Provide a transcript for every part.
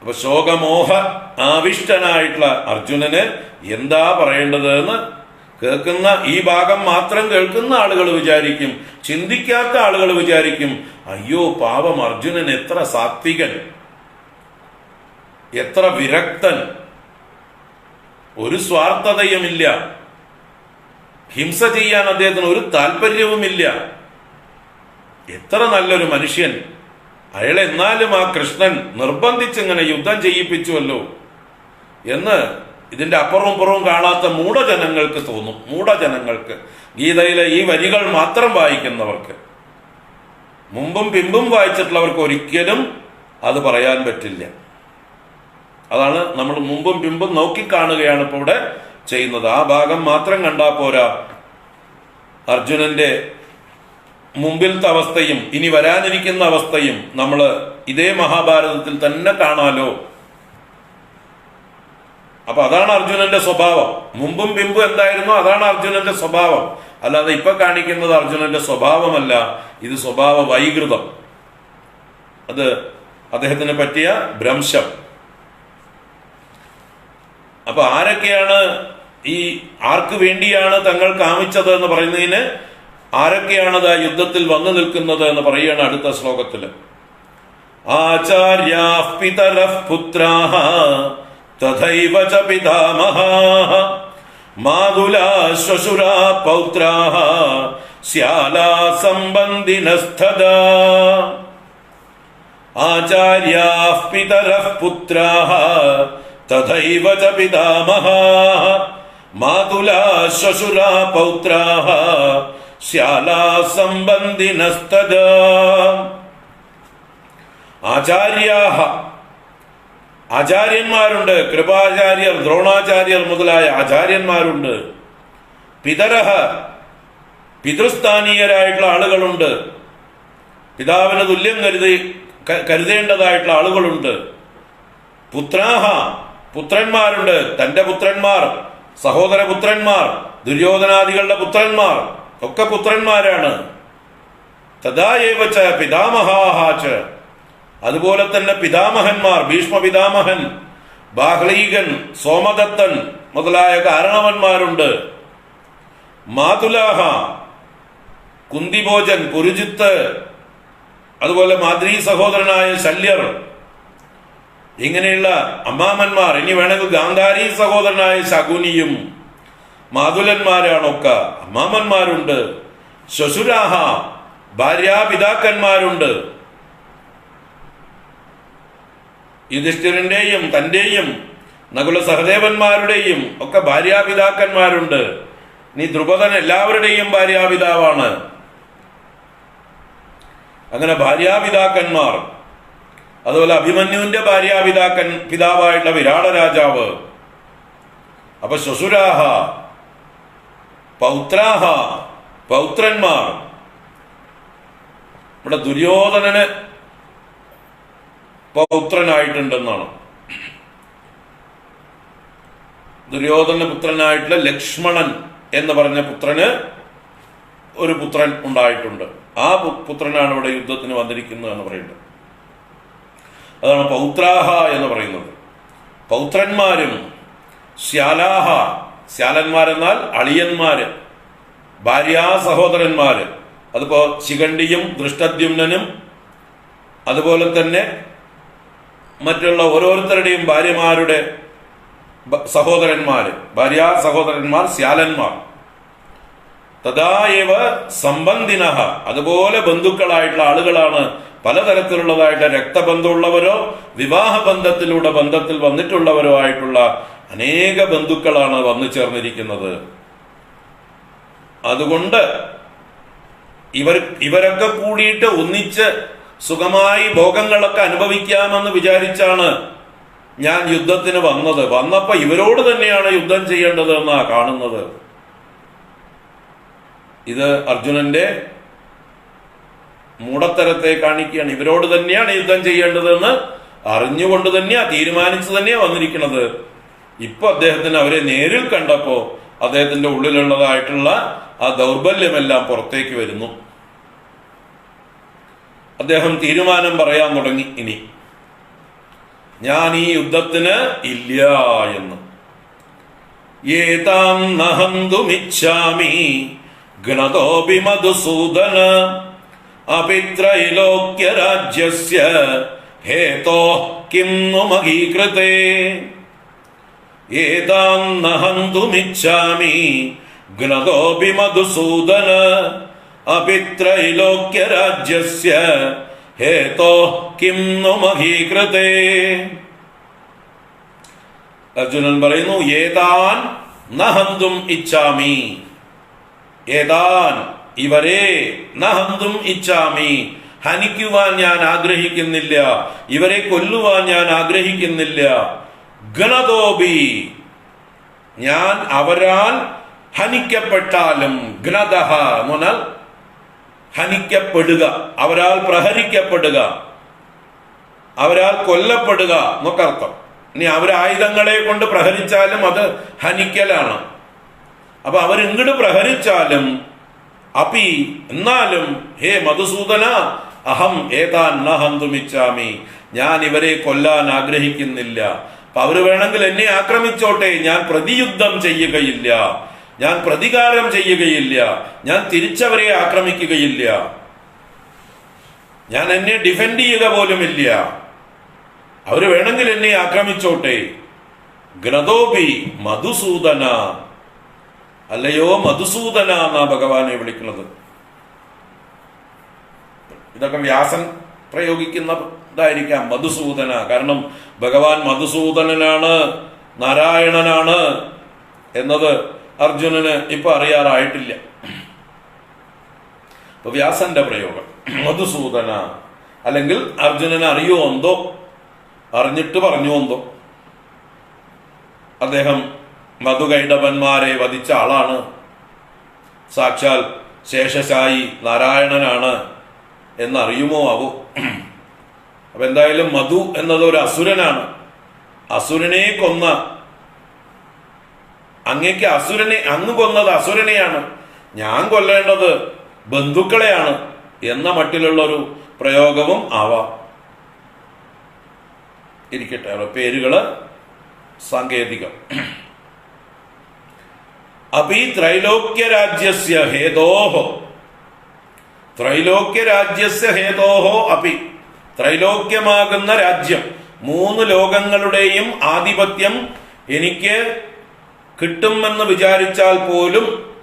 അപ്പൊ ശോകമോഹ ആവിഷ്ടനായിട്ടുള്ള അർജുനന് എന്താ പറയേണ്ടത് എന്ന് കേൾക്കുന്ന ഈ ഭാഗം മാത്രം കേൾക്കുന്ന ആളുകൾ വിചാരിക്കും. ചിന്തിക്കാത്ത ആളുകൾ വിചാരിക്കും അയ്യോ പാവം അർജുനൻ എത്ര സാത്വികൻ എത്ര വിരക്തൻ ഒരു സ്വാർത്ഥതയുമില്ല. ഹിംസ ചെയ്യാൻ അദ്ദേഹത്തിന് ഒരു താല്പര്യവുമില്ല എത്ര നല്ലൊരു മനുഷ്യൻ. അയാൾ എന്നാലും ആ കൃഷ്ണൻ നിർബന്ധിച്ചിങ്ങനെ യുദ്ധം ചെയ്യിപ്പിച്ചുവല്ലോ എന്ന് ഇതിന്റെ അപ്പുറവും പുറവും കാണാത്ത മൂഢജനങ്ങൾക്ക് തോന്നും. മൂഢജനങ്ങൾക്ക്. ഗീതയിലെ ഈ വരികൾ മാത്രം വായിക്കുന്നവർക്ക്. മുമ്പും പിമ്പും വായിച്ചിട്ടുള്ളവർക്ക് ഒരിക്കലും അത് പറയാൻ പറ്റില്ല. അതാണ് നമ്മൾ മുമ്പും പിമ്പും നോക്കിക്കാണുകയാണ് ഇപ്പോൾ ഇവിടെ ചെയ്യുന്നത്. ആ ഭാഗം മാത്രം കണ്ടാൽ പോരാ. അർജുനന്റെ മുമ്പിലത്തെ അവസ്ഥയും ഇനി വരാനിരിക്കുന്ന അവസ്ഥയും നമ്മൾ ഇതേ മഹാഭാരതത്തിൽ തന്നെ കാണാലോ? അപ്പൊ അതാണ് അർജുനന്റെ സ്വഭാവം. മുമ്പും പിമ്പും എന്തായിരുന്നു അതാണ് അർജുനന്റെ സ്വഭാവം. അല്ലാതെ ഇപ്പൊ കാണിക്കുന്നത് അർജുനന്റെ സ്വഭാവമല്ല. ഇത് സ്വഭാവ വൈകൃതം. അത് അദ്ദേഹത്തിന് പറ്റിയ ഭ്രംശം. അപ്പൊ ആരൊക്കെയാണ് ഈ ആർക്ക് വേണ്ടിയാണ് തങ്ങൾ കാമിച്ചത് എന്ന് പറയുന്നതിന് ആരൊക്കെയാണത് യുദ്ധത്തിൽ വന്നു നിൽക്കുന്നത് എന്ന് പറയുകയാണ് അടുത്ത ശ്ലോകത്തിൽ ആചാര്യ പിതര പുത്രാः തഥൈവ ച പിതാമഹാः മാതുലാ ശ്വശുരാ പൗത്രാः ശ്യാലാ സംബന്ധിനസ്ഥത ആചാര്യ പിതര പുത്രാഹ തഥൈവ ച പിതാമഹ മാതുലാ ശ്വശുരാ പൗത്രാः ശ്യാലാ സംബന്ധിനസ്തദാ ആചാര്യാഹ ആചാര്യന്മാരുണ്ട് കൃപാചാര്യർ ദ്രോണാചാര്യർ മുതലായ ആചാര്യന്മാരുണ്ട്. പിതരഹ പിതൃസ്ഥാനീയരായിട്ടുള്ള ആളുകളുണ്ട്. പിതാവിന് തുല്യം കരുതി കരുതേണ്ടതായിട്ടുള്ള ആളുകളുണ്ട്. പുത്രാഹ പുത്രന്മാരുണ്ട്. തന്റെ പുത്രന്മാർ സഹോദര പുത്രന്മാർ ദുര്യോധനാദികളുടെ പുത്രന്മാർ. ഒക്കെ പുത്രന്മാരാണ്. തഥായേവച്ച പിതാമഹാഹാച്ച് അതുപോലെ തന്നെ പിതാമഹന്മാർ ഭീഷ്മ പിതാമഹൻ ബാഹ്ലീകൻ സോമദത്തൻ മുതലായ കാരണവന്മാരുണ്ട്. മാതുലാഹ കുന്തിഭോജൻ പുരുജിത്ത് അതുപോലെ മാതൃ സഹോദരനായ ശല്യർ ഇങ്ങനെയുള്ള അമ്മാമന്മാർ ഇനി വേണമെങ്കിൽ ഗാന്ധാരി സഹോദരനായ ശകുനിയും മാതുലന്മാരാണൊക്കെ. അമ്മാമന്മാരുണ്ട്. ശ്വശുരാഹ ഭാര്യാപിതാക്കന്മാരുണ്ട്. യുധിഷ്ഠിരന്റെയും തന്റെയും നകുല സഹദേവന്മാരുടെയും ഒക്കെ ഭാര്യാപിതാക്കന്മാരുണ്ട്. നീ ദ്രുപദൻ എല്ലാവരുടെയും ഭാര്യാപിതാവാണ്. അങ്ങനെ ഭാര്യാപിതാക്കന്മാർ അതുപോലെ അഭിമന്യുവിന്റെ ഭാര്യാപിതാക്കൻ പിതാവായിട്ടുള്ള വിരാട രാജാവ് അപ്പൊ ശ്വശുരാഹ പൗത്രാഹ പൗത്രന്മാർ. ഇവിടെ ദുര്യോധനന് പൗത്രനായിട്ടുണ്ടെന്നാണ്. ദുര്യോധന പുത്രനായിട്ടുള്ള ലക്ഷ്മണൻ എന്ന് പറഞ്ഞ പുത്രന് ഒരു പുത്രൻ ഉണ്ടായിട്ടുണ്ട്. ആ പുത്രനാണ് ഇവിടെ യുദ്ധത്തിന് വന്നിരിക്കുന്നത് എന്ന് പറയുന്നത്. അതാണ് പൗത്രാഹ എന്ന് പറയുന്നത്. പൗത്രന്മാരും ശ്യാലാഹ ശ്യാലന്മാരെന്നാൽ അളിയന്മാര് ഭാര്യാ സഹോദരന്മാര് അതിപ്പോ ശിഖണ്ഡിയും ദൃഷ്ടദ്യുമ്നനും അതുപോലെ തന്നെ മറ്റുള്ള ഓരോരുത്തരുടെയും ഭാര്യമാരുടെ സഹോദരന്മാര് ഭാര്യാ സഹോദരന്മാർ ശ്യാലന്മാർ തഥായവ സംബന്ധിന അതുപോലെ ബന്ധുക്കളായിട്ടുള്ള ആളുകളാണ് പലതരത്തിലുള്ളതായിട്ട് രക്തബന്ധമുള്ളവരോ വിവാഹ ബന്ധത്തിലൂടെ ബന്ധത്തിൽ വന്നിട്ടുള്ളവരോ ആയിട്ടുള്ള അനേക ബന്ധുക്കളാണ് വന്നു ചേർന്നിരിക്കുന്നത്. അതുകൊണ്ട് ഇവർ ഇവരൊക്കെ കൂടിയിട്ട് ഒന്നിച്ച് സുഖമായി ഭോഗങ്ങളൊക്കെ അനുഭവിക്കാമെന്ന് വിചാരിച്ചാണ് ഞാൻ യുദ്ധത്തിന് വന്നത്. വന്നപ്പോ ഇവരോട് തന്നെയാണ് യുദ്ധം ചെയ്യേണ്ടത് എന്നാ കാണുന്നത്. ഇത് അർജുനന്റെ മൂടത്തരത്തെ കാണിക്കുകയാണ്. ഇവരോട് തന്നെയാണ് യുദ്ധം ചെയ്യേണ്ടതെന്ന് അറിഞ്ഞുകൊണ്ട് തന്നെയാ തീരുമാനിച്ചു തന്നെയാ വന്നിരിക്കുന്നത്. ഇപ്പൊ അദ്ദേഹത്തിന് അവരെ നേരിൽ കണ്ടപ്പോ അദ്ദേഹത്തിന്റെ ഉള്ളിലുള്ളതായിട്ടുള്ള ആ ദൗർബല്യമെല്ലാം പുറത്തേക്ക് വരുന്നു. അദ്ദേഹം തീരുമാനം പറയാൻ തുടങ്ങി ഇനി. ഞാൻ ഈ യുദ്ധത്തിന് ഇല്ല എന്ന്. ഏതാം നഹന്തുമിച്ഛാമി ഗണതോപി മധുസൂദന അപിത്രൈലോക്യരാജ്യസ്യ ഹേതോ കിം नु മഹീകൃതേ ഏതാം നഹന്തുമിച്ഛാമി ഗ്നതോപി മധുസൂദന അപിത്രൈലോക്യരാജ്യസ്യ ഹേതോ കിം നു മഹീകൃതേ. അർജുനൻ പറയുന്നു ഏതാൻ നഹന്തും ഇച്ഛാമി? ഏതാൻ ഇവരെ നഹന്തും ഇച്ഛാമി? ഹനിക്കുവാൻ ഞാൻ ആഗ്രഹിക്കുന്നില്ല. ഇവരെ കൊല്ലുവാൻ ഞാൻ ആഗ്രഹിക്കുന്നില്ല. ഗണതോബി ഞാൻ അവരാൽ ഹനിക്കപ്പെട്ടാലും ഗ്നതഹ എന്ന് പറഞ്ഞാൽ ഹനിക്കപ്പെടുക അവരാൽ പ്രഹരിക്കപ്പെടുക അവരാൽ കൊല്ലപ്പെടുക എന്നൊക്കെ അർത്ഥം. ഇനി അവർ ആയുധങ്ങളെ കൊണ്ട് പ്രഹരിച്ചാലും അത് ഹനിക്കലാണ്. അപ്പൊ അവരിങ്ങോട്ട് പ്രഹരിച്ചാലും അപ്പി എന്നാലും ഹേ മധുസൂദന അഹം ഏതാൻ നഹന്തുമിച്ചാമി ഞാൻ ഇവരെ കൊല്ലാൻ ആഗ്രഹിക്കുന്നില്ല. അപ്പൊ അവർ വേണമെങ്കിൽ എന്നെ ആക്രമിച്ചോട്ടെ ഞാൻ പ്രതിയുദ്ധം ചെയ്യുകയില്ല. ഞാൻ പ്രതികാരം ചെയ്യുകയില്ല. ഞാൻ തിരിച്ചവരെ ആക്രമിക്കുകയില്ല. ഞാൻ എന്നെ ഡിഫെൻഡ് ചെയ്യുക പോലും ഇല്ല അവർ വേണമെങ്കിൽ എന്നെ ആക്രമിച്ചോട്ടെ. ഗ്രതോപി മധുസൂദന. അല്ലയോ മധുസൂദന എന്നാ ഭഗവാനെ വിളിക്കുന്നത്. ഇതൊക്കെ വ്യാസൻ പ്രയോഗിക്കുന്ന ഇതായിരിക്കാം മധുസൂദന. കാരണം ഭഗവാൻ മധുസൂദനനാണ് നാരായണനാണ് എന്നത് അർജുനന് ഇപ്പൊ അറിയാറായിട്ടില്ല. ഇപ്പൊ വ്യാസന്റെ പ്രയോഗം മധുസൂദന. അല്ലെങ്കിൽ അർജുനന് അറിയോ എന്തോ? അറിഞ്ഞിട്ട് പറഞ്ഞു എന്തോ? അദ്ദേഹം മധുകൈടവന്മാരെ വധിച്ച ആളാണ്. സാക്ഷാൽ ശേഷശായി നാരായണനാണ്. എന്നറിയുമോ ആവോ അപ്പൊ എന്തായാലും മധു എന്നത് ഒരു അസുരനാണ്. അസുരനെ കൊന്ന അങ്ങേക്ക് അസുരനെ അങ്ങ് കൊന്നത് അസുരനെയാണ്. ഞാൻ കൊല്ലേണ്ടത് ബന്ധുക്കളെയാണ് എന്ന മട്ടിലുള്ള ഒരു പ്രയോഗവും ആവാം. ഇരിക്കട്ടെ അവരുടെ പേരുകൾ സാങ്കേതികം. ഈ ത്രൈലോക്യ രാജ്യസ്യ ഹേതോഹോ. ത്രൈലോക്യ രാജ്യസ്യ ഹേതോഹോ അപി. ത്രൈലോക്യമാകുന്ന രാജ്യം. മൂന്ന് ലോകങ്ങളുടെയും ആധിപത്യം എനിക്ക് കിട്ടുമെന്ന് വിചാരിച്ചാൽ പോലും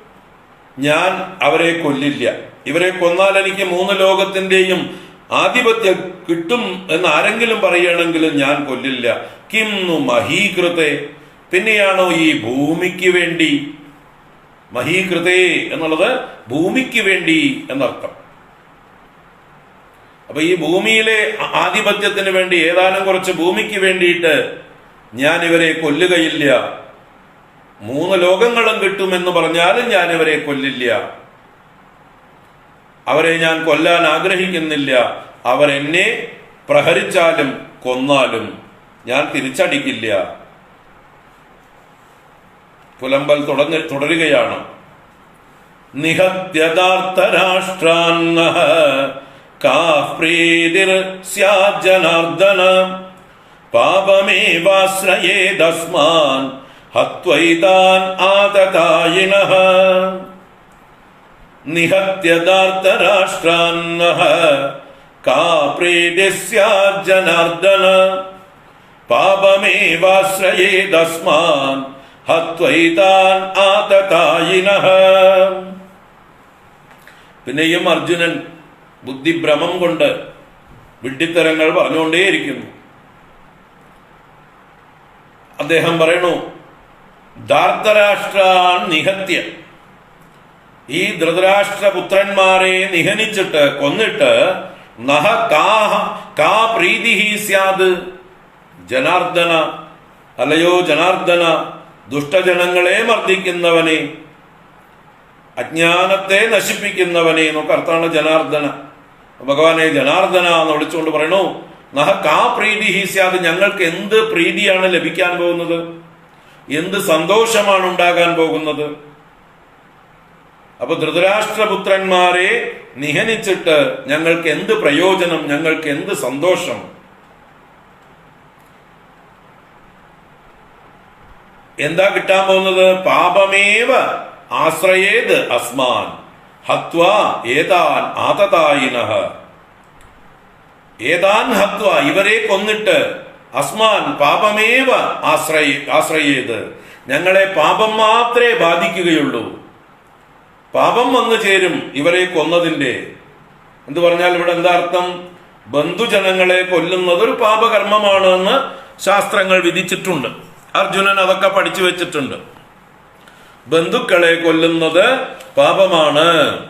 ഞാൻ അവരെ കൊല്ലില്ല. ഇവരെ കൊന്നാൽ എനിക്ക് മൂന്ന് ലോകത്തിന്റെയും ആധിപത്യം കിട്ടും എന്ന് ആരെങ്കിലും പറയണമെങ്കിലും ഞാൻ കൊല്ലില്ല. കിംന്നു മഹീകൃതേ. പിന്നെയാണോ ഈ ഭൂമിക്ക് വേണ്ടി? മഹീകൃതേ എന്നുള്ളത് ഭൂമിക്ക് വേണ്ടി എന്നർത്ഥം. അപ്പൊ ഈ ഭൂമിയിലെ ആധിപത്യത്തിന് വേണ്ടി ഏതാനും കുറച്ച് ഭൂമിക്ക് വേണ്ടിയിട്ട് ഞാൻ ഇവരെ കൊല്ലുകയില്ല. മൂന്ന് ലോകങ്ങളും കിട്ടുമെന്ന് പറഞ്ഞാലും ഞാൻ ഇവരെ കൊല്ലില്ല. അവരെ ഞാൻ കൊല്ലാൻ ആഗ്രഹിക്കുന്നില്ല. അവരെന്നെ പ്രഹരിച്ചാലും കൊന്നാലും ഞാൻ തിരിച്ചടിക്കില്ല. പുലമ്പൽ തുടങ്ങ തുടരുകയാണ്. നിഹത്യതാർത്ഥരാഷ്ട്രാന്ന കാ പ്രീതിർ സ്യാജനാർദ്ദന പാപമേവാശ്രയേതസ്മാൻ ഹത്വൈതാൻ ആതതായിനഃ നിഹത്യതാർത്ഥരാഷ്ട്രാന്ന കാ പ്രീതി സ്യാജനാർദ്ദന പാപമേവാശ്രയേതസ്മാൻ ഹത്വൈതാൻ ആതതായിനഃ പിന്നെയും അർജുനൻ ബുദ്ധിഭ്രമം കൊണ്ട് വിഡ്ഢിത്തരങ്ങൾ പറഞ്ഞുകൊണ്ടേയിരിക്കുന്നു. അദ്ദേഹം പറയണു ധാർത്തരാഷ്ട്രാൻ നിഹത്യ. ഈ ധൃതരാഷ്ട്രപുത്രന്മാരെ നിഹനിച്ചിട്ട് കൊന്നിട്ട് നഹ കാഹ കാ പ്രീതി സ്യാത് ജനാർദ്ദന അല്ലയോ ജനാർദ്ദന ദുഷ്ടജനങ്ങളെ മർദ്ദിക്കുന്നവനെ അജ്ഞാനത്തെ നശിപ്പിക്കുന്നവനെ എന്നൊക്കെ അർത്ഥാണ് ജനാർദ്ദന. ഭഗവാനെ ജനാർദ്ദന എന്ന് വിളിച്ചുകൊണ്ട് പറയണു കാ പ്രീതി ഹീസ്യാത് ഞങ്ങൾക്ക് എന്ത് പ്രീതിയാണ് ലഭിക്കാൻ പോകുന്നത്? എന്ത് സന്തോഷമാണ് ഉണ്ടാകാൻ പോകുന്നത്? അപ്പൊ ധൃതരാഷ്ട്രപുത്രന്മാരെ നിഹനിച്ചിട്ട് ഞങ്ങൾക്ക് എന്ത് പ്രയോജനം ഞങ്ങൾക്ക് എന്ത് സന്തോഷം? എന്താ കിട്ടാൻ പോകുന്നത്? പാപമേവ ആശ്രയേത് അസ്മാൻ. ഹത്വ ഏതാൻ ആതതായിനഹ. ഏതാൻ ഹത്വ? ഇവരെ കൊന്നിട്ട് അസ്മാൻ പാപമേവ ആശ്രയ ആശ്രയേത്. ഞങ്ങളെ പാപം മാത്രമേ ബാധിക്കുകയുള്ളൂ. പാപം വന്നു ചേരും ഇവരെ കൊന്നതിന്റെ എന്ത് പറഞ്ഞാൽ ഇവിടെ എന്താ അർത്ഥം? ബന്ധുജനങ്ങളെ കൊല്ലുന്നത് ഒരു പാപകർമ്മമാണെന്ന് ശാസ്ത്രങ്ങൾ വിധിച്ചിട്ടുണ്ട്. അർജുനൻ അതൊക്കെ പഠിച്ചു വെച്ചിട്ടുണ്ട്. ബന്ധുക്കളെ കൊല്ലുന്നത് പാപമാണ്.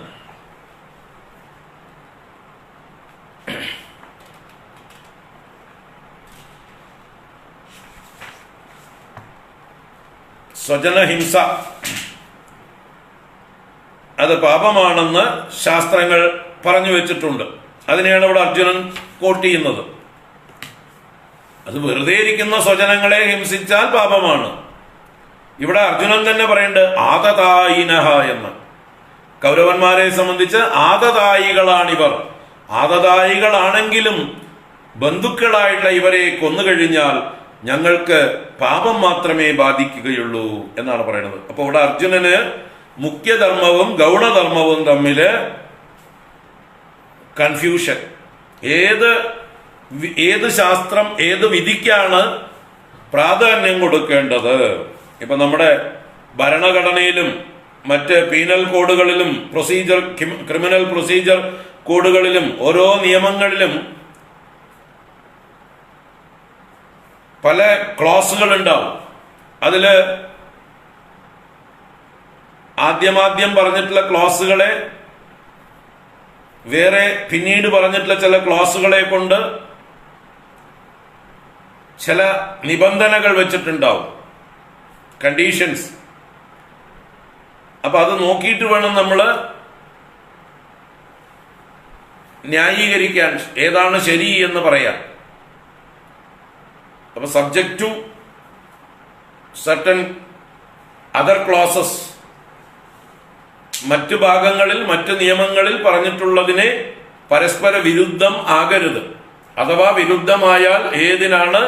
സ്വജനഹിംസ. അത് പാപമാണെന്ന് ശാസ്ത്രങ്ങൾ പറഞ്ഞു വെച്ചിട്ടുണ്ട്. അതിനെയാണ് ഇവിടെ അർജുനൻ കോട്ട് ചെയ്യുന്നത്. അത് വെറുതെ ഇരിക്കുന്ന സ്വജനങ്ങളെ ഹിംസിച്ചാൽ പാപമാണ്. ഇവിടെ അർജുനൻ തന്നെ പറയുന്നുണ്ട് ആതതായിനഹ എന്ന്. കൗരവന്മാരെ സംബന്ധിച്ച് ആതതായികളാണിവർ ആതതായികളാണെങ്കിലും ബന്ധുക്കളായിട്ടുള്ള ഇവരെ കൊന്നുകഴിഞ്ഞാൽ ഞങ്ങൾക്ക് പാപം മാത്രമേ ബാധിക്കുകയുള്ളൂ എന്നാണ് പറയുന്നത്. അപ്പൊ ഇവിടെ അർജുനന് മുഖ്യധർമ്മവും ഗൗണധർമ്മവും തമ്മിൽ കൺഫ്യൂഷൻ ഏത് ഏത് ശാസ്ത്രം ഏത് വിധിക്കാണ് പ്രാധാന്യം കൊടുക്കേണ്ടത്? ഇപ്പൊ നമ്മുടെ ഭരണഘടനയിലും മറ്റ് പീനൽ കോഡുകളിലും പ്രൊസീജർ ക്രിമിനൽ പ്രൊസീജർ കോഡുകളിലും ഓരോ നിയമങ്ങളിലും പല ക്ലോസുകൾ ഉണ്ടാവും. അതിൽ ആദ്യമാദ്യം പറഞ്ഞിട്ടുള്ള ക്ലോസുകളെ വേറെ പിന്നീട് പറഞ്ഞിട്ടുള്ള ചില ക്ലോസുകളെ കൊണ്ട് ചില നിബന്ധനകൾ വെച്ചിട്ടുണ്ടാവും. കണ്ടീഷൻസ് അപ്പൊ അത് നോക്കിയിട്ട് വേണം നമ്മൾ ന്യായീകരിക്കാൻ. ഏതാണ് ശരി എന്ന് പറയാം അപ്പൊ subject to certain other clauses മറ്റു ഭാഗങ്ങളിൽ മറ്റു നിയമങ്ങളിൽ പറഞ്ഞിട്ടുള്ളതിനെ പരസ്പര വിരുദ്ധം ആകരുത്. അഥവാ വിരുദ്ധമായാൽ ഏതിനാണ്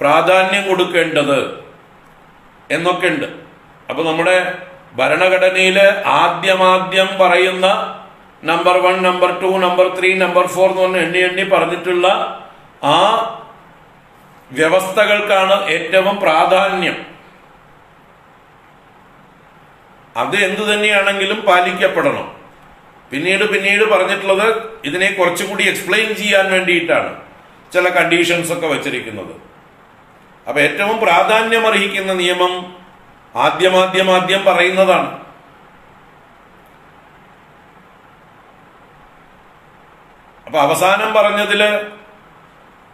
പ്രാധാന്യം കൊടുക്കേണ്ടത്? എന്നൊക്കെ ഉണ്ട്. അപ്പൊ നമ്മുടെ ഭരണഘടനയിൽ ആദ്യമാദ്യം പറയുന്ന number one number two number three number four എന്ന് പറഞ്ഞ് എണ്ണി എണ്ണി പറഞ്ഞിട്ടുള്ള ആ വ്യവസ്ഥകൾക്കാണ് ഏറ്റവും പ്രാധാന്യം. അത് എന്തു തന്നെയാണെങ്കിലും പാലിക്കപ്പെടണം. പിന്നീട് പിന്നീട് പറഞ്ഞിട്ടുള്ളത് ഇതിനെ കുറച്ചുകൂടി എക്സ്പ്ലെയിൻ ചെയ്യാൻ വേണ്ടിയിട്ടാണ് ചില കണ്ടീഷൻസ് ഒക്കെ വച്ചിരിക്കുന്നത്. അപ്പൊ ഏറ്റവും പ്രാധാന്യം അർഹിക്കുന്ന നിയമം ആദ്യമാദ്യമാദ്യം പറയുന്നതാണ്. അപ്പൊ അവസാനം പറഞ്ഞതിൽ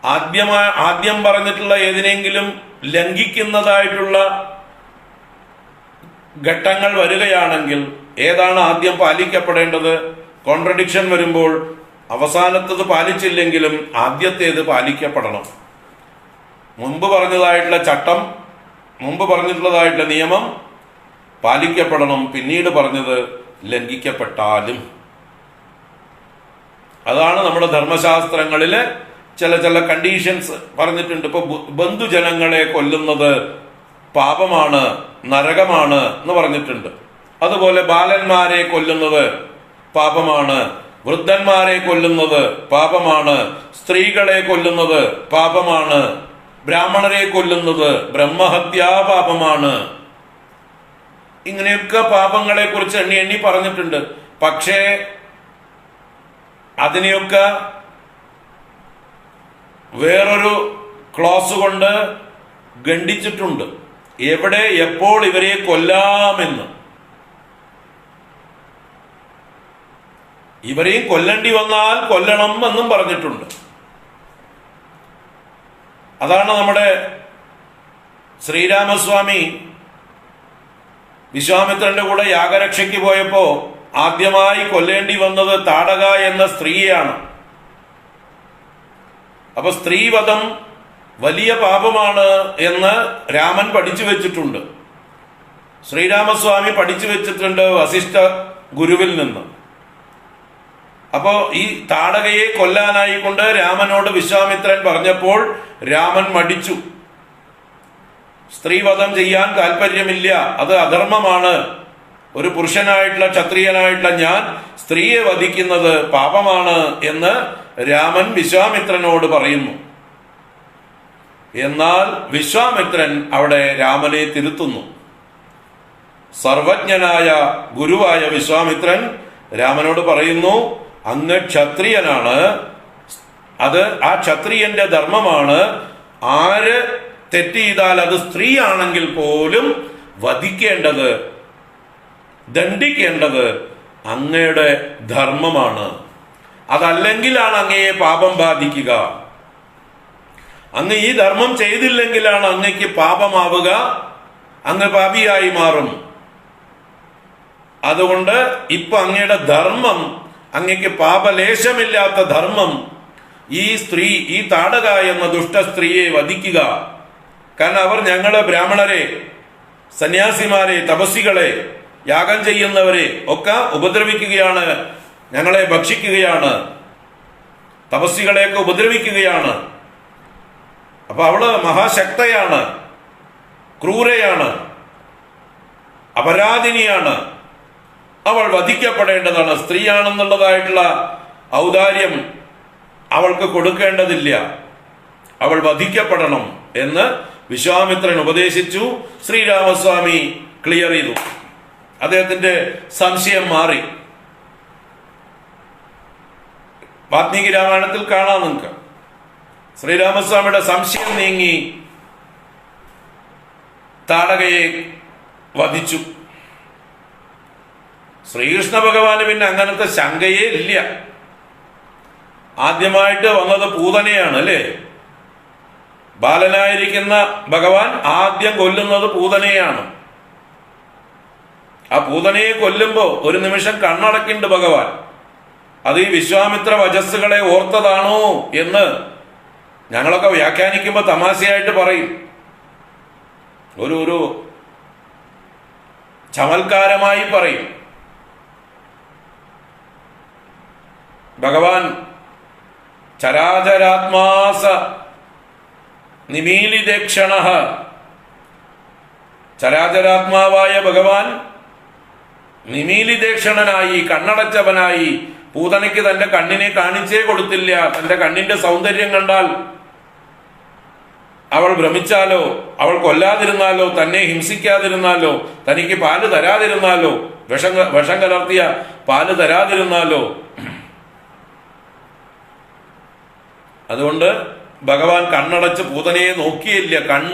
ആദ്യമാ ആദ്യം പറഞ്ഞിട്ടുള്ള ഏതിനെങ്കിലും ലംഘിക്കുന്നതായിട്ടുള്ള ഘട്ടങ്ങൾ വരികയാണെങ്കിൽ ഏതാണ് ആദ്യം പാലിക്കപ്പെടേണ്ടത്? കോൺട്രഡിക്ഷൻ വരുമ്പോൾ അവസാനത്തത് പാലിച്ചില്ലെങ്കിലും ആദ്യത്തേത് പാലിക്കപ്പെടണം. മുമ്പ് പറഞ്ഞതായിട്ടുള്ള ചട്ടം മുമ്പ് പറഞ്ഞിട്ടുള്ളതായിട്ടുള്ള നിയമം പാലിക്കപ്പെടണം പിന്നീട് പറഞ്ഞത് ലംഘിക്കപ്പെട്ടാലും. അതാണ് നമ്മുടെ ധർമ്മശാസ്ത്രങ്ങളിൽ ചില ചില കണ്ടീഷൻസ് പറഞ്ഞിട്ടുണ്ട്. ഇപ്പൊ ബന്ധുജനങ്ങളെ കൊല്ലുന്നത് പാപമാണ് നരകമാണ് എന്ന് പറഞ്ഞിട്ടുണ്ട്. അതുപോലെ ബാലന്മാരെ കൊല്ലുന്നത് പാപമാണ് വൃദ്ധന്മാരെ കൊല്ലുന്നത് പാപമാണ് സ്ത്രീകളെ കൊല്ലുന്നത് പാപമാണ് ബ്രാഹ്മണരെ കൊല്ലുന്നത് ബ്രഹ്മഹത്യാ പാപമാണ്. ഇങ്ങനെയൊക്കെ പാപങ്ങളെ കുറിച്ച് എണ്ണി എണ്ണി പറഞ്ഞിട്ടുണ്ട്. പക്ഷേ അതിനെയൊക്കെ വേറൊരു ക്ലോസ് കൊണ്ട് ഖണ്ഡിച്ചിട്ടുണ്ട്. എവിടെ എപ്പോൾ ഇവരെ കൊല്ലാമെന്ന്. ഇവരെയും കൊല്ലേണ്ടി വന്നാൽ കൊല്ലണം എന്നും പറഞ്ഞിട്ടുണ്ട്. അതാണ് നമ്മുടെ ശ്രീരാമസ്വാമി വിശ്വാമിത്രന്റെ കൂടെ യാഗരക്ഷയ്ക്ക് പോയപ്പോൾ ആദ്യമായി കൊല്ലേണ്ടി വന്നത് താടക എന്ന സ്ത്രീയാണ് അപ്പൊ സ്ത്രീവധം വലിയ പാപമാണ് എന്ന് രാമൻ പഠിച്ചു വെച്ചിട്ടുണ്ട്. ശ്രീരാമസ്വാമി പഠിച്ചു വെച്ചിട്ടുണ്ട് വസിഷ്ഠ ഗുരുവിൽ നിന്ന്. അപ്പോ ഈ താടകയെ കൊല്ലാനായിക്കൊണ്ട് രാമനോട് വിശ്വാമിത്രൻ പറഞ്ഞപ്പോൾ രാമൻ മടിച്ചു. സ്ത്രീവധം ചെയ്യാൻ താല്പര്യമില്ല അത് അധർമ്മമാണ്. ഒരു പുരുഷനായിട്ടുള്ള ക്ഷത്രിയനായിട്ടുള്ള ഞാൻ സ്ത്രീയെ വധിക്കുന്നത് പാപമാണ് എന്ന് രാമൻ വിശ്വാമിത്രനോട് പറയുന്നു. എന്നാൽ വിശ്വാമിത്രൻ അവിടെ രാമനെ തിരുത്തുന്നു. സർവജ്ഞനായ ഗുരുവായ വിശ്വാമിത്രൻ രാമനോട് പറയുന്നു അങ്ങ് ക്ഷത്രിയനാണ്. അത് ആ ക്ഷത്രിയന്റെ ധർമ്മമാണ്. ആര് തെറ്റ് ചെയ്താൽ അത് സ്ത്രീയാണെങ്കിൽ പോലും വധിക്കേണ്ടത് ദണ്ഡിക്കേണ്ടത് അങ്ങയുടെ ധർമ്മമാണ്. അതല്ലെങ്കിലാണ് അങ്ങയെ പാപം ബാധിക്കുക. അങ്ങ് ഈ ധർമ്മം ചെയ്തില്ലെങ്കിലാണ് അങ്ങയ്ക്ക് പാപമാവുക. അങ്ങ് പാപിയായി മാറും. അതുകൊണ്ട് ഇപ്പൊ അങ്ങയുടെ ധർമ്മം അങ്ങയ്ക്ക് പാപലേശമില്ലാത്ത ധർമ്മം ഈ സ്ത്രീ ഈ താടക എന്ന ദുഷ്ട സ്ത്രീയെ വധിക്കുക. കാരണം അവർ ഞങ്ങളെ ബ്രാഹ്മണരെ സന്യാസിമാരെ തപസ്സികളെ യാഗം ചെയ്യുന്നവരെ ഒക്കെ ഉപദ്രവിക്കുകയാണ് ഞങ്ങളെ ഭക്ഷിക്കുകയാണ് തപസ്സികളെയൊക്കെ ഉപദ്രവിക്കുകയാണ്. അപ്പൊ അവൾ മഹാശക്തയാണ് ക്രൂരയാണ് അപരാധിനിയാണ്. അവൾ വധിക്കപ്പെടേണ്ടതാണ്. സ്ത്രീയാണെന്നുള്ളതായിട്ടുള്ള ഔദാര്യം അവൾക്ക് കൊടുക്കേണ്ടതില്ല. അവൾ വധിക്കപ്പെടണം എന്ന് വിശ്വാമിത്രൻ ഉപദേശിച്ചു. ശ്രീരാമസ്വാമി ക്ലിയർ ചെയ്തു. അദ്ദേഹത്തിന്റെ സംശയം മാറി. വാത്മീകി രാമായണത്തിൽ കാണാം നിങ്ങൾക്ക് ശ്രീരാമസ്വാമിയുടെ സംശയം നീങ്ങി താടകയെ വധിച്ചു. ശ്രീകൃഷ്ണ ഭഗവാന് പിന്നെ അങ്ങനത്തെ ശങ്കയേ ഇല്ല. ആദ്യമായിട്ട് വന്നത് പൂതനയാണ് അല്ലേ? ബാലനായിരിക്കുന്ന ഭഗവാൻ ആദ്യം കൊല്ലുന്നത് പൂതനയാണ്. ആ പൂതനയെ കൊല്ലുമ്പോൾ ഒരു നിമിഷം കണ്ണടക്കിണ്ട് ഭഗവാൻ. അത് ഈ വിശ്വാമിത്ര വചസ്സുകളെ ഓർത്തതാണോ എന്ന് ഞങ്ങളൊക്കെ വ്യാഖ്യാനിക്കുമ്പോൾ തമാശയായിട്ട് പറയും. ഒരു ഒരു ചമൽക്കാരമായി പറയും. ഭഗവാൻ ചരാചരാത്മാസ നിമീലിതേക്ഷണ. ചരാചരാത്മാവായ ഭഗവാൻ നിമീലിതേക്ഷണനായി കണ്ണടച്ചവനായി പൂതനയ്ക്ക് തന്റെ കണ്ണിനെ കാണിച്ചേ കൊടുത്തില്ല. തന്റെ കണ്ണിന്റെ സൗന്ദര്യം കണ്ടാൽ അവൾ ഭ്രമിച്ചാലോ അവൾ കൊല്ലാതിരുന്നാലോ തന്നെ ഹിംസിക്കാതിരുന്നാലോ തനിക്ക് പാൽ തരാതിരുന്നാലോ വിഷം വിഷം കലർത്തിയ പാൽ തരാതിരുന്നാലോ അതുകൊണ്ട് ഭഗവാൻ കണ്ണടച്ച് പൂതനയെ നോക്കിയില്ല. കൺ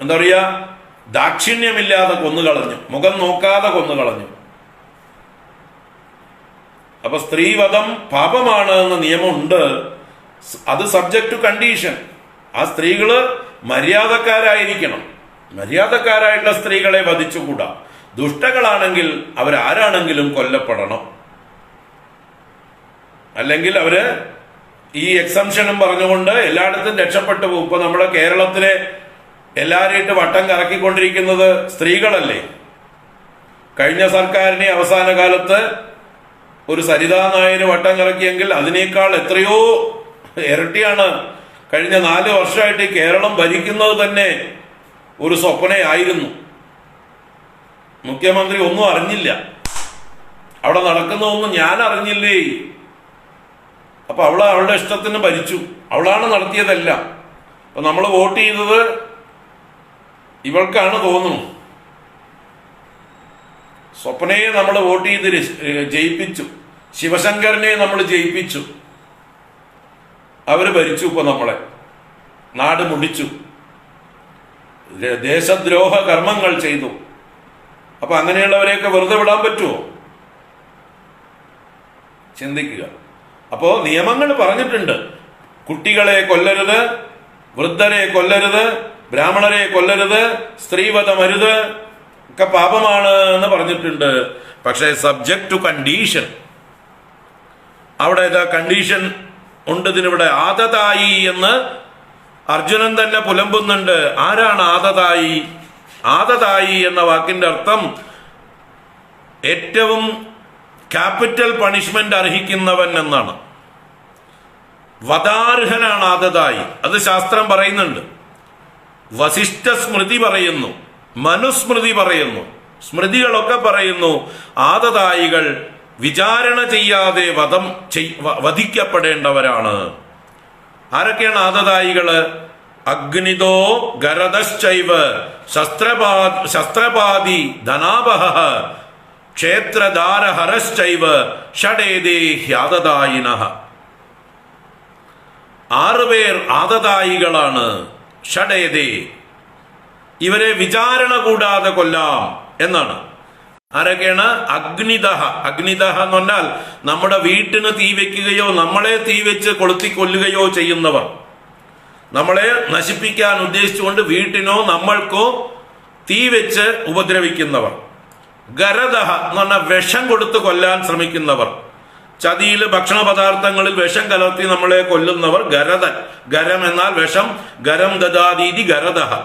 എന്താ പറയുക ദാക്ഷിണ്യമില്ലാതെ കൊന്നുകളഞ്ഞു മുഖം നോക്കാതെ കൊന്നുകളഞ്ഞു അപ്പൊ സ്ത്രീവധം പാപമാണ് എന്ന നിയമമുണ്ട്. അത് സബ്ജക്ട് ടു കണ്ടീഷൻ ആ സ്ത്രീകൾ മര്യാദക്കാരായിരിക്കണം. മര്യാദക്കാരായിട്ടുള്ള സ്ത്രീകളെ വധിച്ചുകൂടാ. ദുഷ്ടകളാണെങ്കിൽ അവരാരാണെങ്കിലും കൊല്ലപ്പെടണം. അല്ലെങ്കിൽ അവർ ഈ എക്സംഷനും പറഞ്ഞുകൊണ്ട് എല്ലായിടത്തും രക്ഷപ്പെട്ടു. പോകും ഇപ്പൊ നമ്മുടെ കേരളത്തിലെ എല്ലാരെയിട്ട് വട്ടം കറക്കിക്കൊണ്ടിരിക്കുന്നത് സ്ത്രീകളല്ലേ? കഴിഞ്ഞ സർക്കാരിനെ അവസാന കാലത്ത് ഒരു സരിതാ നായർ വട്ടം കറക്കിയെങ്കിൽ അതിനേക്കാൾ എത്രയോ ഇരട്ടിയാണ് കഴിഞ്ഞ നാല് വർഷമായിട്ട് കേരളം ഭരിക്കുന്നത് തന്നെ ഒരു സ്വപ്നയായിരുന്നു. മുഖ്യമന്ത്രി ഒന്നും അറിഞ്ഞില്ല. അവിടെ നടക്കുന്നതൊന്നും ഞാൻ അറിഞ്ഞില്ലേ? അപ്പൊ അവൾ അവളുടെ ഇഷ്ടത്തിന് ഭരിച്ചു. അവളാണ് നടത്തിയതല്ല. അപ്പൊ നമ്മൾ വോട്ട് ചെയ്തത് ഇവൾക്കാണ് തോന്നുന്നു. സ്വപ്നയെ നമ്മൾ വോട്ട് ചെയ്ത് ജയിപ്പിച്ചു. ശിവശങ്കരനെ നമ്മൾ ജയിപ്പിച്ചു. അവർ ഭരിച്ചു ഇപ്പൊ നമ്മളെ. നാട് മുടിച്ചു. ദേശദ്രോഹ കർമ്മങ്ങൾ ചെയ്തു. അപ്പൊ അങ്ങനെയുള്ളവരെയൊക്കെ വെറുതെ വിടാൻ പറ്റുമോ ചിന്തിക്കുക. അപ്പോ നിയമങ്ങൾ പറഞ്ഞിട്ടുണ്ട്. കുട്ടികളെ കൊല്ലരുത് വൃദ്ധരെ കൊല്ലരുത് ബ്രാഹ്മണരെ കൊല്ലരുത് സ്ത്രീവധമരുത് ഒക്കെ പാപമാണ് എന്ന് പറഞ്ഞിട്ടുണ്ട്. പക്ഷേ സബ്ജക്ട് ടു കണ്ടീഷൻ അവിടെ ഇതാ കണ്ടീഷൻ ഉണ്ട് ഇതിനിവിടെ ആദതായി എന്ന് അർജുനൻ തന്നെ പുലമ്പുന്നുണ്ട്. ആരാണ് ആദതായി? ആദതായി എന്ന വാക്കിന്റെ അർത്ഥം ഏറ്റവും ക്യാപിറ്റൽ പണിഷ്മെന്റ് അർഹിക്കുന്നവൻ എന്നാണ്. വധാർഹനാണ് ആദതായി. അത് ശാസ്ത്രം പറയുന്നുണ്ട്. വസിഷ്ഠ സ്മൃതി പറയുന്നു. മനുസ്മൃതി പറയുന്നു. സ്മൃതികളൊക്കെ പറയുന്നു ആദതായികൾ വിചാരണ ചെയ്യാതെ വധം വധിക്കപ്പെടേണ്ടവരാണ്. ആരൊക്കെയാണ് ആദതായികൾ? അഗ്നിതോ ഗരദശ്ചൈവ ശസ്ത്രപാ ശസ്ത്രപാതി ധനാപഹ. ക്ഷേത്രധാരഹരശ്ചൈവ ഷഡേതേ ഹ്യാതായിന ആറുപേർ ആദതായികളാണ് ഷഡേതേ ഇവരെ വിചാരണ കൂടാതെ കൊല്ലാം എന്നാണ്. ആരൊക്കെയാണ്? അഗ്നിദഹ. അഗ്നിദഹ എന്ന് പറഞ്ഞാൽ നമ്മുടെ വീട്ടിന് തീ വെക്കുകയോ നമ്മളെ തീ വെച്ച് കൊളുത്തി കൊല്ലുകയോ ചെയ്യുന്നവർ. നമ്മളെ നശിപ്പിക്കാൻ ഉദ്ദേശിച്ചുകൊണ്ട് വീട്ടിനോ നമ്മൾക്കോ തീ വെച്ച് ഉപദ്രവിക്കുന്നവർ. ഗരദഹ എന്ന് പറഞ്ഞാൽ വിഷം കൊടുത്ത് കൊല്ലാൻ ശ്രമിക്കുന്നവർ. ചതിയിൽ ഭക്ഷണ പദാർത്ഥങ്ങളിൽ വിഷം കലർത്തി നമ്മളെ കൊല്ലുന്നവർ ഗരദൻ. ഗരം എന്നാൽ വിഷം ഗരം ദദാതീതി ഗരദഹ.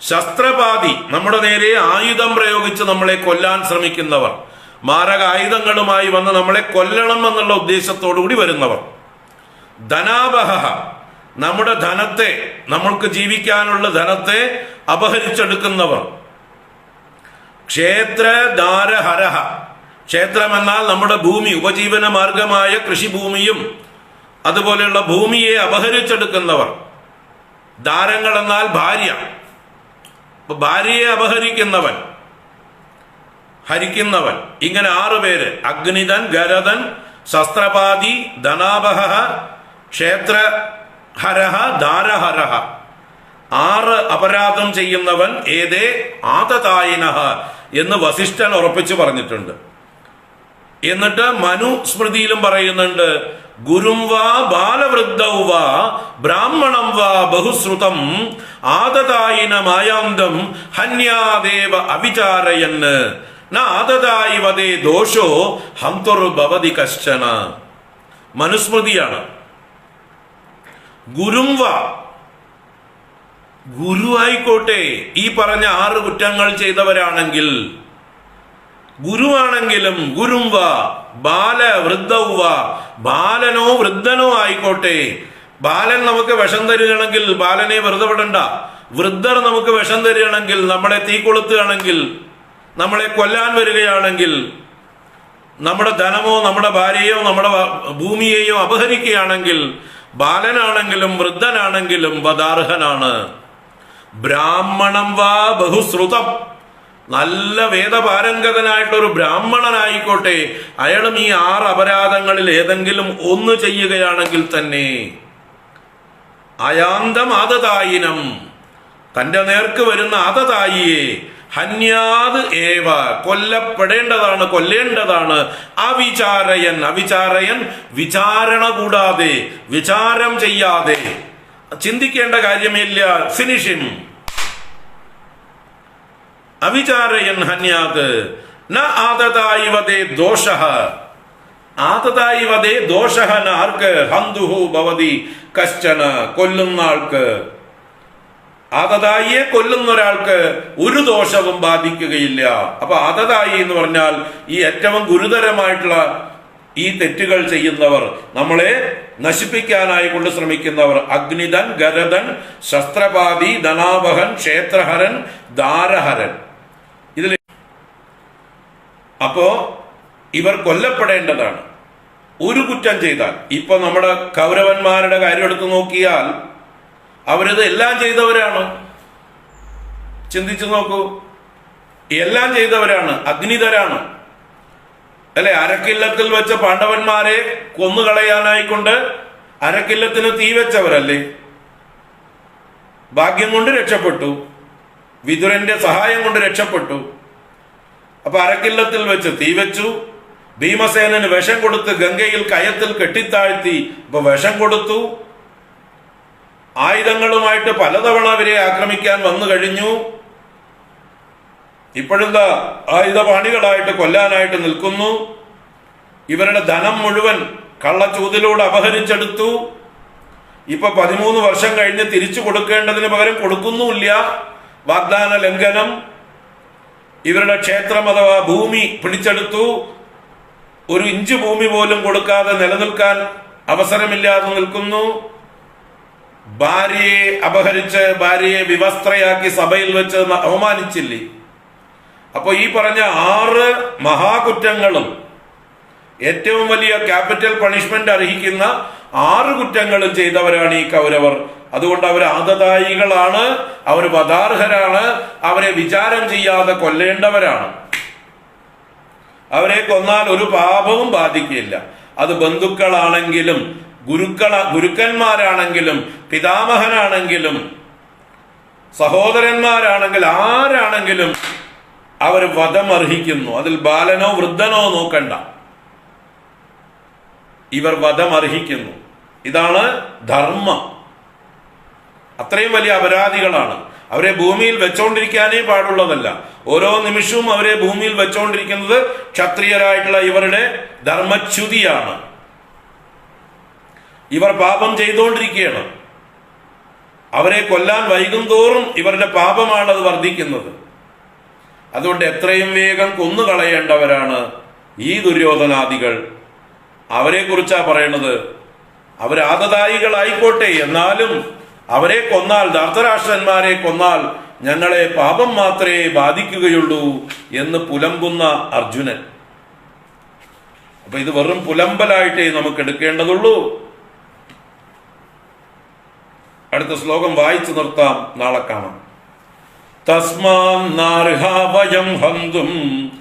ശസ്ത്രപാതി നമ്മുടെ നേരെ ആയുധം പ്രയോഗിച്ച് നമ്മളെ കൊല്ലാൻ ശ്രമിക്കുന്നവർ. മാരക ആയുധങ്ങളുമായി വന്ന് നമ്മളെ കൊല്ലണം എന്നുള്ള ഉദ്ദേശത്തോടു കൂടി വരുന്നവർ. ധനാപഹ നമ്മുടെ ധനത്തെ നമ്മൾക്ക് ജീവിക്കാനുള്ള ധനത്തെ അപഹരിച്ചെടുക്കുന്നവർ. ക്ഷേത്രദാരഹരഹ ക്ഷേത്രം എന്നാൽ നമ്മുടെ ഭൂമി ഉപജീവന മാർഗമായ കൃഷിഭൂമിയും അതുപോലെയുള്ള ഭൂമിയെ അപഹരിച്ചെടുക്കുന്നവർ. ദാരങ്ങൾ എന്നാൽ ഭാര്യ ഭാര്യയെ അപഹരിക്കുന്നവൻ ഹരിക്കുന്നവൻ. ഇങ്ങനെ ആറു പേര്. അഗ്നിതൻ ഗരതൻ ശസ്ത്രപാതി ധനാപഹ ക്ഷേത്ര ഹരഹ ദാരഹരഹ ആറ് അപരാധം ചെയ്യുന്നവൻ ഏതേ? ആതതായിനഹ. എന്ന് വസിഷ്ഠൻ ഉറപ്പിച്ചു പറഞ്ഞിട്ടുണ്ട്. എന്നിട്ട് മനു സ്മൃതിയിലും പറയുന്നുണ്ട് ഗുരും വാ ബാലവൃദ്ധൗ വാ ബ്രാഹ്മണം വാ ബഹുശ്രുതം ആദതായിന മായാന്തം ഹന്യാദേവ അവിചാരയെന്ന് ന ആദതായി വതേ ദോഷോ ഹംതുർ ഭവതി കശ്ചന. മനുസ്മൃതിയാണ് ഗുരും വാ ഗുരു ആയിക്കോട്ടെ ഈ പറഞ്ഞ ആറ് കുറ്റങ്ങൾ ചെയ്തവരാണെങ്കിൽ ഗുരുവാണെങ്കിലും ഗുരുംവ ബാല വൃദ്ധവ ബാലനോ വൃദ്ധനോ ആയിക്കോട്ടെ. ബാലൻ നമുക്ക് വിഷം തരികയാണെങ്കിൽ ബാലനെ വെറുതെ വിടണ്ട. വൃദ്ധർ നമുക്ക് വിഷം തരികയാണെങ്കിൽ നമ്മളെ തീ കൊളുത്തുകയാണെങ്കിൽ നമ്മളെ കൊല്ലാൻ വരികയാണെങ്കിൽ നമ്മുടെ ധനമോ നമ്മുടെ ഭാര്യയോ നമ്മുടെ ഭൂമിയെയോ അപഹരിക്കുകയാണെങ്കിൽ ബാലനാണെങ്കിലും വൃദ്ധനാണെങ്കിലും വദാർഹനാണ് ബ്രാഹ്മണം വാ ബഹുശ്രുതം. നല്ല വേദപാരംഗതനായിട്ടൊരു ബ്രാഹ്മണനായിക്കോട്ടെ. അയാളും ഈ ആറ് അപരാധങ്ങളിൽ ഏതെങ്കിലും ഒന്ന് ചെയ്യുകയാണെങ്കിൽ തന്നെ. അയാന്തം ആദതായിനം. തന്റെ നേർക്ക് വരുന്ന ആദതായിയെ ഹന്യാത് ഏവ. കൊല്ലപ്പെടേണ്ടതാണ് കൊല്ലേണ്ടതാണ്. അവിചാരയൻ അവിചാരയൻ വിചാരണ കൂടാതെ വിചാരം ചെയ്യാതെ. ചിന്തിക്കേണ്ട കാര്യമില്ല. ഫിനിഷിം അവിചാരയൻ ഹന്യാത് ന ആദതായി ദോഷഃ. ദോഷ ആദതായി വദേ ദോഷ ന ആർക്ക്? ഹന്തുഹു ഭവതി കശ്ചന കൊല്ലുന്ന ആൾക്ക് ആദതായിയെ കൊല്ലുന്ന ഒരാൾക്ക് ഒരു ദോഷവും ബാധിക്കുകയില്ല. അപ്പൊ ആദതായി എന്ന് പറഞ്ഞാൽ ഈ ഏറ്റവും ഗുരുതരമായിട്ടുള്ള ഈ തെറ്റുകൾ ചെയ്യുന്നവർ നമ്മളെ നശിപ്പിക്കാനായി കൊണ്ട് ശ്രമിക്കുന്നവർ. അഗ്നിതൻ ഗരതൻ ശസ്ത്രപാതി ധനാവഹൻ ക്ഷേത്രഹരൻ ദാരഹരൻ അപ്പോ ഇവർ കൊല്ലപ്പെടേണ്ടതാണ്. ഒരു കുറ്റം ചെയ്താൽ ഇപ്പൊ നമ്മുടെ കൗരവന്മാരുടെ കാര്യം എടുത്തു നോക്കിയാൽ അവരത് എല്ലാം ചെയ്തവരാണ്. ചിന്തിച്ചു നോക്കൂ. എല്ലാം ചെയ്തവരാണ് അഗ്നിതരാണ് അല്ലെ? അരക്കില്ലത്തിൽ വെച്ച പാണ്ഡവന്മാരെ കൊന്നുകളയാനായിക്കൊണ്ട് അരക്കില്ലത്തിന് തീ വെച്ചവരല്ലേ? ഭാഗ്യം കൊണ്ട് രക്ഷപ്പെട്ടു. വിതുരന്റെ സഹായം കൊണ്ട് രക്ഷപ്പെട്ടു. അപ്പൊ അരക്കില്ലത്തിൽ വെച്ച് തീ വെച്ചു. ഭീമസേനന് വിഷം കൊടുത്ത് ഗംഗയിൽ കയത്തിൽ കെട്ടിത്താഴ്ത്തി ഇപ്പൊ വിഷം കൊടുത്തു. ആയുധങ്ങളുമായിട്ട് പലതവണ അവരെ ആക്രമിക്കാൻ വന്നു കഴിഞ്ഞു. ഇപ്പോഴെന്താ? ആയുധപാണികളായിട്ട് കൊല്ലാനായിട്ട് നിൽക്കുന്നു. ഇവരുടെ ധനം മുഴുവൻ കള്ളച്ചൂതിലൂടെ അപഹരിച്ചെടുത്തു. ഇപ്പൊ പതിമൂന്ന് വർഷം കഴിഞ്ഞ് തിരിച്ചു കൊടുക്കേണ്ടതിന് പകരം കൊടുക്കുന്നുമില്ല. വാഗ്ദാന ലംഘനം ഇവരുടെ ക്ഷേത്രം അഥവാ ഭൂമി പിടിച്ചെടുത്തു. ഒരു ഇഞ്ച് ഭൂമി പോലും കൊടുക്കാതെ നിലനിൽക്കാൻ അവസരമില്ലാതെ നിൽക്കുന്നു. ഭാര്യയെ അപഹരിച്ച് ഭാര്യയെ വിവസ്ത്രയാക്കി സഭയിൽ വെച്ച് അവമാനിച്ചില്ലേ? അപ്പോൾ ഈ പറഞ്ഞ ആറ് മഹാകുറ്റങ്ങളും ഏറ്റവും വലിയ ക്യാപിറ്റൽ പണിഷ്മെന്റ് അർഹിക്കുന്ന ആറ് കുറ്റങ്ങളും ചെയ്തവരാണ് ഈ കൗരവർ. അതുകൊണ്ട് അവർ ആദതായികളാണ് അവർ പദാർഹരാണ് അവരെ വിചാരം ചെയ്യാതെ കൊല്ലേണ്ടവരാണ്. അവരെ കൊന്നാൽ ഒരു പാപവും ബാധിക്കില്ല. അത് ബന്ധുക്കളാണെങ്കിലും ഗുരുക്കള ഗുരുക്കന്മാരാണെങ്കിലും പിതാമഹനാണെങ്കിലും സഹോദരന്മാരാണെങ്കിൽ ആരാണെങ്കിലും അവർ വധം അർഹിക്കുന്നു അതിൽ ബാലനോ വൃദ്ധനോ നോക്കണ്ട. ഇവർ വധം അർഹിക്കുന്നു ഇതാണ് ധർമ്മം. അത്രയും വലിയ അപരാധികളാണ്. അവരെ ഭൂമിയിൽ വെച്ചോണ്ടിരിക്കാനേ പാടുള്ളതല്ല. ഓരോ നിമിഷവും അവരെ ഭൂമിയിൽ വെച്ചോണ്ടിരിക്കുന്നത് ക്ഷത്രിയരായിട്ടുള്ള ഇവരുടെ ധർമ്മച്യുതിയാണ്. ഇവർ പാപം ചെയ്തുകൊണ്ടിരിക്കുകയാണ് അവരെ കൊല്ലാൻ വൈകുന്തോറും ഇവരുടെ പാപമാണ് അത് വർദ്ധിക്കുന്നത്. അതുകൊണ്ട് എത്രയും വേഗം കൊന്നുകളയേണ്ടവരാണ് ഈ ദുര്യോധനാദികൾ. അവരെ കുറിച്ചാ പറയണത്? അവരാതതായികളായിക്കോട്ടെ എന്നാലും അവരെ കൊന്നാൽ ധർത്തരാഷ്ട്രന്മാരെ കൊന്നാൽ ഞങ്ങളെ പാപം മാത്രമേ ബാധിക്കുകയുള്ളൂ എന്ന് പുലമ്പുന്ന അർജുനൻ. അപ്പൊ ഇത് വെറും പുലമ്പലായിട്ടേ നമുക്ക് എടുക്കേണ്ടതുള്ളൂ. അടുത്ത ശ്ലോകം വായിച്ചു നിർത്താം. നാളെ കാണാം. തസ്മാന്നർഹവയം ഹന്തും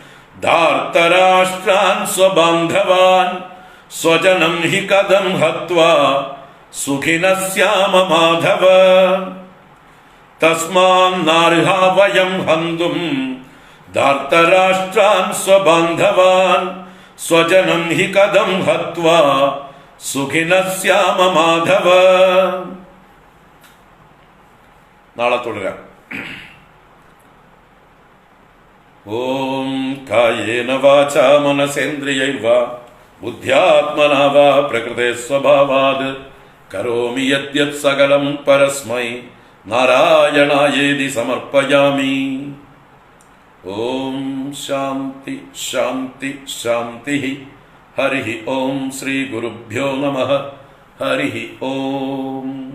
ധാർത്തരാഷ്ട്രാൻ സ്വബാന്ധവാൻ സ്വജനം ഹി കഥം ഹത്വാ സുഖിനസ്യാമ മാധവ തസ്മാന്നർഹവയം ഹന്തും ധാർത്തരാഷ്ട്രാൻ സ്വബാന്ധവാൻ സ്വജനം ഹി കഥം ഹത്വ സുഖിന ശ്യാമ മാധവ നാളെ തുടരാം ഓം കായേന വാച മനസേന്ദ്രിയൈവ ബുദ്ധ്യാത്മനാ വാ പ്രകൃതേ സ്വഭാവാത് करोमि यद्यत् सकलम् परस्मै। नारायणायेदि समर्पयामि। ॐ शान्ति शान्ति शान्तिः। हरिः ॐ श्रीगुरुभ्यो नमः। हरिः ॐ